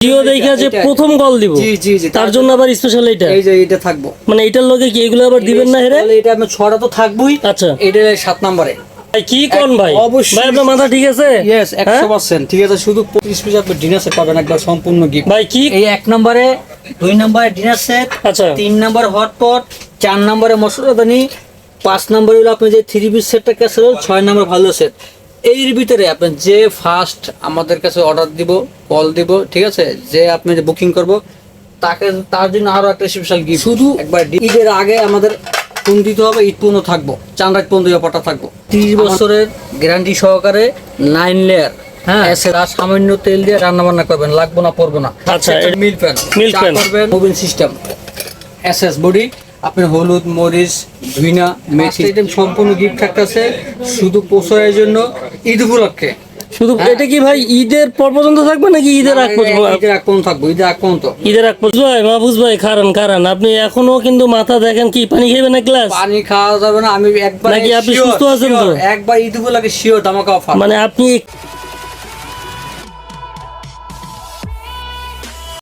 Video দেখে যে প্রথম কল দিব। জি জি জি তার জন্য আবার স্পেশাল এটা। এই যে এটা থাকব। মানে এটার লগে কি এগুলো আবার দিবেন না হেরে? এটা আমি ছড়া তো থাকবোই। আচ্ছা। এটা সাত নম্বরে। ভাই কি কোন ভাই? ভাই আপনার মাথা ঠিক আছে? ইয়েস হ্যাঁ? একশো ঠিক আছে শুধু পঁচিশ পিস আপনি ডিনার সেট পাবেন একবার সম্পূর্ণ গিফট ভাই কি এই এক নম্বরে দুই নম্বরে ডিনার সেট আচ্ছা। তিন নম্বর হটপট চার নম্বরে মশলাদানি পাঁচ নম্বরে হলো আপনি যে থ্রি পিস সেটটা ক্যাসেল ছয় নম্বর ভালো সেট এর ভিতরে আপনি যে ফার্স্ট আমাদের কাছে অর্ডার দিব কল দিব ঠিক আছে? যে আপনি যে বুকিং করব তাকে তার জন্য আরও একটা স্পেশাল গিফট শুধু একবার ঈদের আগে আমাদের ফোন দিতে হবে ঈদ পর্যন্ত থাকব চান রাত পর্যন্ত ব্যাপারটা থাকব। তিরিশ বছরের গ্যারান্টি সহকারে নাইন লেয়ার হ্যাঁ। আর সামান্য তেল দিয়ে রান্না বান্না করবেন লাগবো না পড়ব না। আচ্ছা, মিল প্যান। মিল প্যান। করবেন মোবিল সিস্টেম এসএস বডি আপনার হলুদ মরিচ ধুইনা মেথি আইটেম সম্পূর্ণ গিফট থাকতেছে শুধু পোষায়ের জন্য ঈদ উপলক্ষে। শুধু এটা কি ভাই ঈদের পর পর্যন্ত থাকবে নাকি ঈদের আগ পর্যন্ত? ঈদের থাকব ঈদের এক কোন তো ঈদের আগ পর্যন্ত? ভাই মাহবুজ ভাই খারান খারান আপনি এখনও কিন্তু মাথা দেখেন কি পানি খাইবেন না গ্লাস পানি খাওয়া যাবে না আমি একবার নাকি আপনি সুস্থ আছেন তো? একবার ঈদ উপলক্ষে শিওর ধামাকা অফার মানে আপনি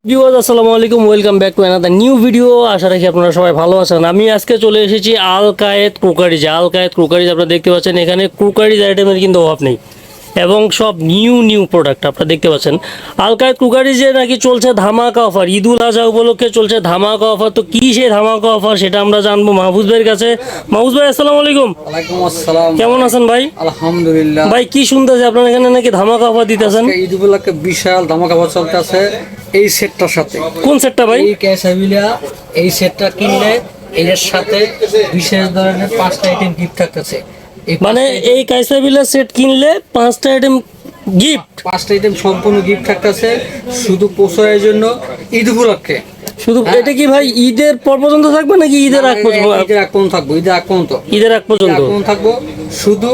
ভিউয়ার্স আসসালামু আলাইকুম welcome back to another new video আশা রাখি আপনারা সবাই ভালো আছেন। আমি আজকে চলে এসেছি আল কায়েত ক্রোকারিজ আল কায়েত ক্রোকারিজ আপনারা দেখতে পাচ্ছেন এখানে ক্রোকারিজ আইটেমের কিন্তু অভাব নেই। এবং সব নিউ নিউ প্রোডাক্ট আপনারা দেখতে পাচ্ছেন। আল কায়েত ক্রোকারিজে নাকি চলছে ধামাকা অফার ঈদুল আজহা উপলক্ষে চলছে ধামাকা অফার তো কী সেই ধামাকা অফার সেটা আমরা জানব মাহফুজ ভাইয়ের কাছে। মাহফুজ ভাই আসসালামু আলাইকুম। ওয়ালাইকুম আসসালাম। কেমন আছেন ভাই? আলহামদুলিল্লাহ। ভাই কি শুনতেছে আপনার এখানে নাকি ধামাকা অফার দিতেছেন। ঈদ উপলক্ষে বিশাল ধামাকা অফার চলতেছে। এই সেটটার সাথে। কোন সেটটা ভাই? এই ক্যাশাবিলা এই সেটটা কিনলে এর সাথে বিশেষ ধরনের পাঁচটা আইটেম গিফট থাকতেছে। মানে এই কাইসাবিলা সেট কিনলে পাঁচটা আইটেম গিফট পাঁচটা আইটেম সম্পূর্ণ গিফট থাকতেছে শুধু পোষায়ের জন্য ঈদ উপলক্ষে। শুধু এটা কি ভাই ঈদের পর পর্যন্ত থাকবে নাকি ঈদের আগ পর্যন্ত? ঈদের এক কোন থাকব ঈদের এক কোন তো ঈদের আগ পর্যন্ত থাকব শুধু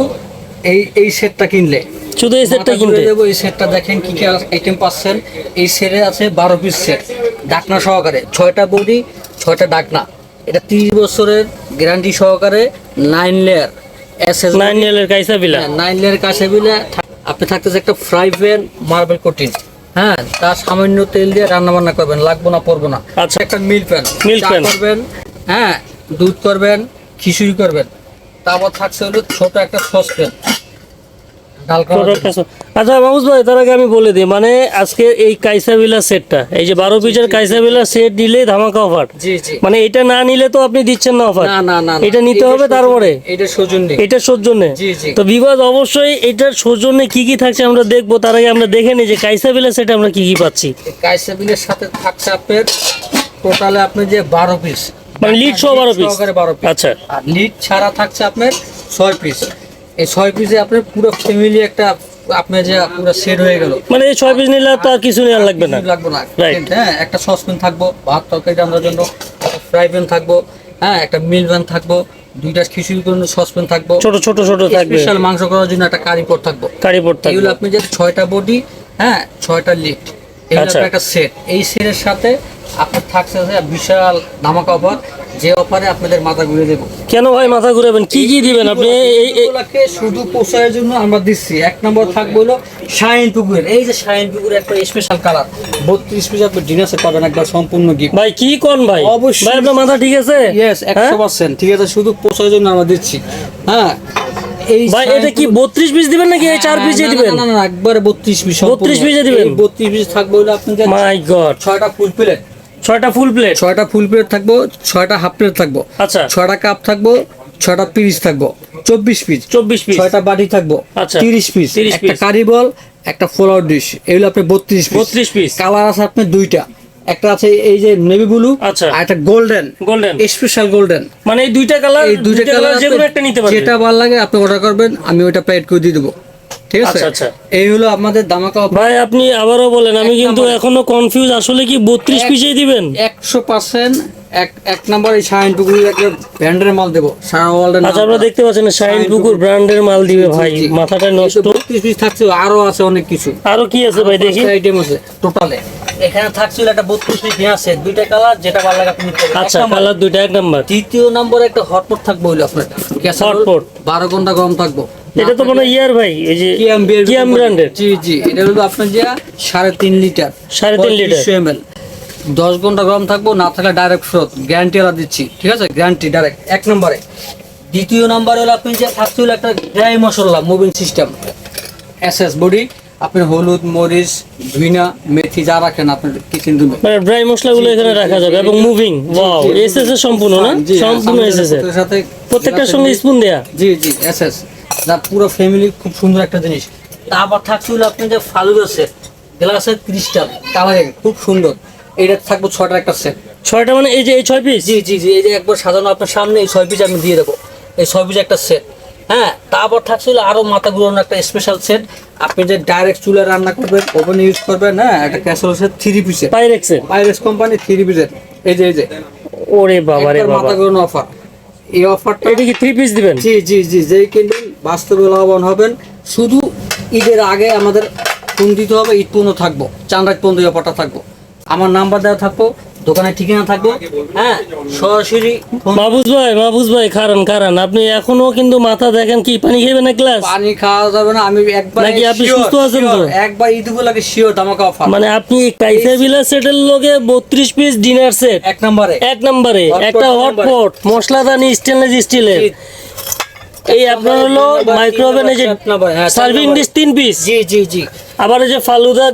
এই এই সেটটা কিনলে। শুধু এই সেটটা কিনতে দেবো এই সেটটা দেখেন কি কি আইটেম পাচ্ছেন। এই সেটে আছে বারো পিস সেট ডাকনা সহকারে। ছয়টা বডি ছয়টা ডাকনা। এটা তিরিশ বছরের গ্যারান্টি সহকারে nine layer S S nine ইয়ারের কাইসাবিলা নাইন লেয়ার কাছে বিলে। আপনি থাকতেছে একটা ফ্রাই প্যান মার্বেল কোটিং হ্যাঁ তার সামান্য তেল দিয়ে রান্না বান্না করবেন লাগবো না পড়ব না। আচ্ছা। একটা মিল প্যান মিল pan। করবেন হ্যাঁ দুধ করবেন খিচুড়ি করবেন। তারপর থাকছে হলো ছোট একটা সসপ্যান। আচ্ছা মাহবুজ ভাই তার আগে আমি বলে দিই মানে আজকে এই কাইসাবিলা সেটটা এই যে বারো পিসের কাইসাবিলা সেট ধামাকা অফার মানে এটা না নিলে তো আপনি দিচ্ছেন না অফার। এটা নিতে হবে তারপরে? এটা সৌজন্যে। তো বিবাদ অবশ্যই এটার সৌজন্যে কি কি থাকছে আমরা দেখব তার আগে আমরা দেখে নিই যে কাইসাবিলা সেট আমরা কি কি পাচ্ছি। কাইসাবিলের সাথে থাকছে আপনার টোটালে আপনার যে বারো পিস মানে লিড সহ বারো পিস বারো পিস আচ্ছা। আর লিড ছাড়া থাকছে আপনার ছয় পিস এই ছয় পিসে আপনার পুরো ফ্যামিলি একটা আপনার যে পুরো সেট হয়ে গেল। মানে এই ছয় পিস নিলে তো আর কিছু নেওয়ার লাগবে না। লাগবে না. হ্যাঁ একটা সসপ্যান থাকব ভাত তরকারি রান্নার জন্য ফ্রাই প্যান থাকব হ্যাঁ একটা মিল প্যান থাকব দুইটা খিচুড়ি জন্য সসপ্যান থাকব। ছোট ছোট ছোট থাকবে। স্পেশাল মাংস করার জন্য একটা কারি পট থাকব। কারি পট থাকবে। এগুলো আপনি যে ছয়টা বডি হ্যাঁ ছয়টা লিফট এগুলো আচ্ছা। একটা সেট এই সেটের সাথে আপনার থাকছে বিশাল ধামাকা অফার যে অফারে আপনাদের মাথা ঘুরে দেবো। কেন ভাই মাথা ঘুরাবেন? কি কি দিবেন আপনি? এই- শুধু পোষায়ের জন্য আমরা দিচ্ছি। এক নম্বর থাকবে হলো শাইন পুকুরের এই যে শাইন পুকুরের একটা স্পেশাল কালার বত্রিশ পিস আপনি ডিনার সেট পাবেন একবার সম্পূর্ণ গিফট ভাই কি কোন ভাই? অবশ্যই। ভাই আপনার মাথা ঠিক আছে? ইয়েস হ্যাঁ? একশো পার্সেন্ট ঠিক আছে শুধু পোষায়ের জন্য আমরা দিচ্ছি। হ্যাঁ এই ভাই এটা কি বত্রিশ পিস দিবেন নাকি এই পিসে দিবেন না, না, না, একবারে 32 পিস 32 পিসে দিবেন? বত্রিশ পিস থাকবে হলো মাই গড ফুল প্লেট ছয়টা ফুল প্লেট ছয়টা ফুল প্লেট থাকব ছয়টা হাফ প্লেট থাকব। আচ্ছা। ছয়টা কাপ থাকব ছয়টা পিস থাকব। চব্বিশ পিস চব্বিশ পিস ছয়টা বাটি থাকব। আচ্ছা। তিরিশ পিস 30 একটা কারি বল একটা ফ্লাওয়ার ডিশ এগুলো আপনি বত্রিশ বত্রিশ পিস কালার আছে আপনার দুইটা। একটা আছে এই যে নেভি ব্লু আচ্ছা। আর একটা গোল্ডেন গোল্ডেন স্পেশাল গোল্ডেন মানে এই দুইটা কালার এই দুইটা কালার যে কোনো একটা নিতে পারবেন। যেটা ভালো লাগে আপনি অর্ডার করবেন আমি ওইটা প্যাকেট করে দিয়ে দেবো। ঠিক আছে? আচ্ছা, আচ্ছা। এই হলো আমাদের দামাকা ভাই আপনি আবারও বলেন আমি কিন্তু এখনও কনফিউজ আসলে কি বত্রিশ পিসেই দিবেন? একশো পার্সেন্ট এক এক নম্বর এই শাইন টুকুরি একটা ব্র্যান্ডের মাল দেবো। সারা ওয়ার্ল্ডের আচ্ছা আপনারা দেখতে পাচ্ছেন শাইন পুকুর। ব্র্যান্ডের মাল দিবে ভাই। মাথাটা নষ্ট। বত্রিশ পিস থাকছে আরও আছে অনেক কিছু। আরও কি আছে ভাই দেখি। আইটেম আছে টোটালে এখানে থাকছিল একটা বত্রিশ পিস নিয়ে আছে দুইটা কালার যেটা ভালো লাগে আপনি আচ্ছা কালার দুইটা এক নাম্বার দ্বিতীয় নম্বরে একটা হটপট থাকবে হইল আপনার। Gas Hotpot। বারো ঘণ্টা গরম থাকব। এটা তো মনে ইয়ার ভাই এই যে কিয়াম ব্র্যান্ডের জি জি এটা হলো আপনার যে সাড়ে তিন লিটার। সাড়ে তিন লিটার। এম এল দশ ঘণ্টা গরম থাকব না থাকলে ডাইরেক্ট ফেরত। গ্যারান্টি দিচ্ছি ঠিক আছে? গ্যারান্টি ডাইরেক্ট এক নম্বরে। দ্বিতীয় নাম্বার হলো আপনি যে হলো একটা ড্রাই মশলা moving system S S body আপনি হলুদ মরিচ ধুইনা মেথি যা রাখেন আপনার কিচেন রুমে মানে ড্রাই মশলাগুলো এখানে রাখা যাবে এবং মুভিং ওয়াও এসএস এর সম্পূর্ণ না? সম্পূর্ণ এসএস এর। সাথে- প্রত্যেকটার সঙ্গে স্পুন দেয়া। জি জি এস এস যা পুরো ফ্যামিলি খুব সুন্দর একটা জিনিস। তারপর থাকছে হলো আপনি যে ফালুদা সেট গ্লাসের ক্রিস্টাল কালারিং খুব সুন্দর। এটা থাকবে ছটার একটা সেট ছয়টা মানে এই যে এই ছয় পিস জি জি জি এই যে একবার সাজানো আপনার সামনে এই ছয় পিস আমি দিয়ে দেবো। এই ছয় পিস একটা সেট হ্যাঁ তারপর থাকছিল আরও মাথা ঘুরানোর একটা স্পেশাল সেট আপনি যে ডাইরেক্ট চুলে রান্না করবেন ওভেন ইউজ করবেন হ্যাঁ একটা ক্যাসেল সেট থ্রি পিসের পাইরেক্সের পাইরেক্স কোম্পানি থ্রি পিসের এই যে এই যে। ওরে বাবা রে বাবা। মাথা ঘুরানো অফার এই অফারটা এটা কি থ্রি পিস দিবেন? জি জি জি যেই কিনবেন বাস্তবে লাভবান হবেন। শুধু ঈদের আগে আমাদের ফোন দিতে হবে ঈদ পর্যন্ত থাকব। চান রাত পর্যন্ত এই থাকব। আমার নাম্বার দেওয়া থাকব দোকানের ঠিকানা থাকব। হ্যাঁ সরাসরি মাহবুজ ভাই মাহবুজ ভাই খারান খারান আপনি এখনও কিন্তু মাথা দেখেন কি পানি খাইবেন না গ্লাস পানি খাওয়া যাবে না আমি একবার নাকি আপনি সুস্থ আছেন তো? একবার ঈদগুলোকে শিওর আমাকে অফার মানে আপনি কাইসা বিলা সেটের লগে বত্রিশ পিস ডিনার সেট এক নম্বরে। এক নম্বরে। একটা এক হট পট মশলাদানি স্টেনলেস স্টিলের এই আপনার হলো মাইক্রোওভেন এই যে হ্যাঁ, সার্ভিং ডিশ তিন পিস জি জি জি। আবার এই যে ফালুদা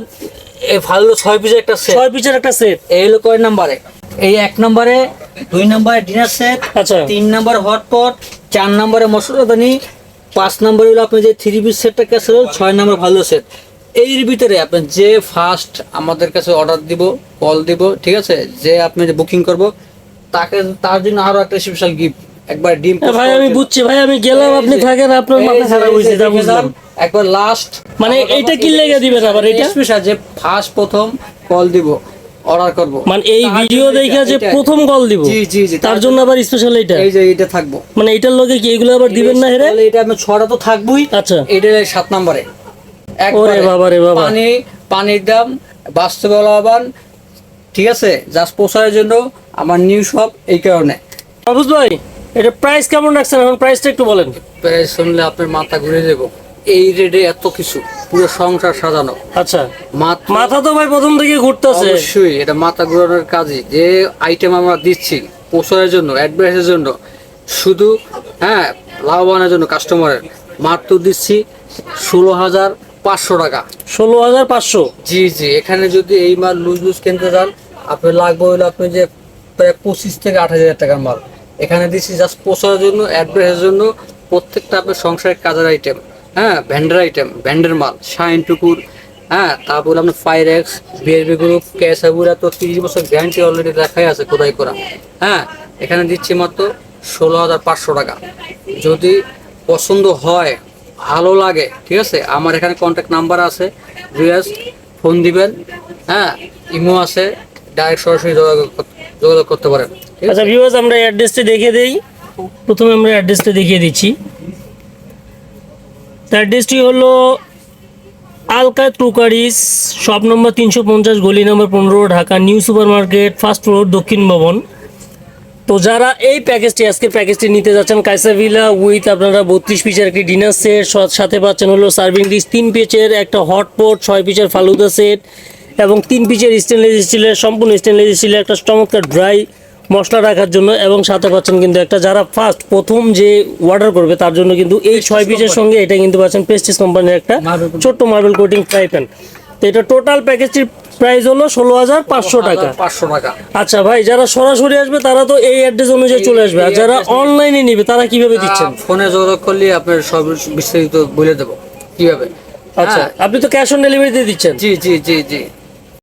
এই ভালো ছয় পিসের একটা সেট ছয় পিসের একটা সেট এই হলো কয় নম্বরে? এই এক নম্বরে দুই নম্বরে ডিনার সেট আচ্ছা। তিন নম্বর হটপট চার নম্বরে মশলাদানি পাঁচ নম্বরে হলো আপনি যে থ্রি পিস সেটটা কাছে ছয় নম্বর ভালো সেট এর ভিতরে আপনি যে ফার্স্ট আমাদের কাছে অর্ডার দিব কল দিব ঠিক আছে? যে আপনি যে বুকিং করব তাকে তার জন্য আরও একটা স্পেশাল গিফট একবার ডিম ভাই আমি বুঝছি ভাই আমি গেলাম আপনি থাকেন আপনার মাথা খারাপ হয়েছে যা বুঝলাম। একবার লাস্ট মানে এইটা কি লেগে দিবেন আবার এটা স্পেশাল যে ফার্স্ট প্রথম কল দিব অর্ডার করব। মানে এই ভিডিও দেখে যে প্রথম কল দিব। জি জি জি তার জন্য আবার স্পেশাল এটা এই যে এটা থাকব। মানে এটার লগে কি এগুলো আবার দিবেন না হেরে? এটা আমি ছড়া তো থাকবই। আচ্ছা। এটা সাত নম্বরে। ওরে বাবা রে বাবা। পানি পানির দাম বাস্তবে লাভবান ঠিক আছে? জাস্ট পোষার জন্য আমার নিউ শপ এই কারণে। মাহবুজ ভাই এটা প্রাইস কেমন রাখছেন? এখন প্রাইসটা একটু বলেন। প্রাইস শুনলে আপনার মাথা ঘুরে যাব। এই রেটে এত কিছু পুরো সংসার সাজানো। আচ্ছা। মাথা তো ভাই প্রথম থেকে ঘুরতেছে। অবশ্যই এটা মাথা ঘুরানোর কাজই। যে আইটেম আমরা দিচ্ছি প্রচারের জন্য অ্যাডভাইসের জন্য শুধু হ্যাঁ লাভবানের জন্য কাস্টমারের মাত্র দিচ্ছি ষোলো হাজার পাঁচশো টাকা। ষোলো হাজার পাঁচশো? জি জি এখানে যদি এই মাল লুজ লুজ কিনতে যান আপনি লাগবে হলো আপনি যে প্রায় পঁচিশ থেকে আট হাজার টাকার মাল। এখানে দিচ্ছি জাস্ট পোষার জন্য, অ্যাডভাইসের জন্য প্রত্যেকটা আপনার সংসারের কাজের আইটেম হ্যাঁ ভ্যান্ডের আইটেম ভ্যান্ডের মাল, শাইন, টুকুর হ্যাঁ তারপর আপনার ফায়ার এক্স বিএরবি গ্রুপ ক্যাসাবুরা তো তিরিশ বছর গ্যারান্টি অলরেডি দেখাই আছে খোদাই করা। হ্যাঁ এখানে দিচ্ছি মাত্র ষোলো হাজার পাঁচশো টাকা। যদি পছন্দ হয়, ভালো লাগে, ঠিক আছে, আমার এখানে কন্ট্যাক্ট নাম্বার আছে, রিয়াজ ফোন দিবেন হ্যাঁ ইমো আছে ডাইরেক্ট সরাসরি যোগাযোগ যোগাযোগ করতে পারেন। আচ্ছা ভিউয়ার্স আমরা অ্যাড্রেসটা দেখিয়ে দেই। প্রথমে আমরা অ্যাড্রেসটা দেখিয়ে দিচ্ছি। অ্যাড্রেসটি হলো আলকাত ক্রুকারিস শপ নম্বর তিনশো পঞ্চাশ, গলি নম্বর পনেরো, Dhaka new super market first floor দক্ষিণ ভবন। তো যারা এই প্যাকেজটি আজকে প্যাকেজটি নিতে যাচ্ছেন কাইসাভিলা উইথ আপনারা বত্রিশ পিসের একটি ডিনার সেট সাথে পাচ্ছেন হলো সার্ভিং ডিশ তিন পিচের একটা হটপট ছয় পিচের ফালুদা সেট এবং তিন পিচের স্টেনলেস স্টিলের সম্পূর্ণ স্টেনলেস স্টিলের একটা চমৎকার ড্রাই মশলা রাখার জন্য এবং সাথে পাচ্ছেন কিন্তু একটা যারা ফার্স্ট প্রথম যে অর্ডার করবে তার জন্য কিন্তু এই ছয় পিসের সঙ্গে এটা কিন্তু পাচ্ছেন পেস্টিস কোম্পানির একটা ছোট্ট মার্বেল কোটিং ফ্রাই প্যান তো এটা টোটাল প্যাকেজটির প্রাইস হলো ষোলো হাজার পাঁচশো টাকা। পাঁচশো টাকা। আচ্ছা ভাই যারা সরাসরি আসবে তারা তো এই অ্যাড্রেস অনুযায়ী চলে আসবে। আর যারা অনলাইনে নিবে তারা কীভাবে দিচ্ছেন? ফোনে যোগাযোগ করলে আপনার সব বিস্তারিত বলে দেবো। কীভাবে? আচ্ছা হ্যাঁ, আপনি তো ক্যাশ অন ডেলিভারিতে দিচ্ছেন। জি জি জি জি।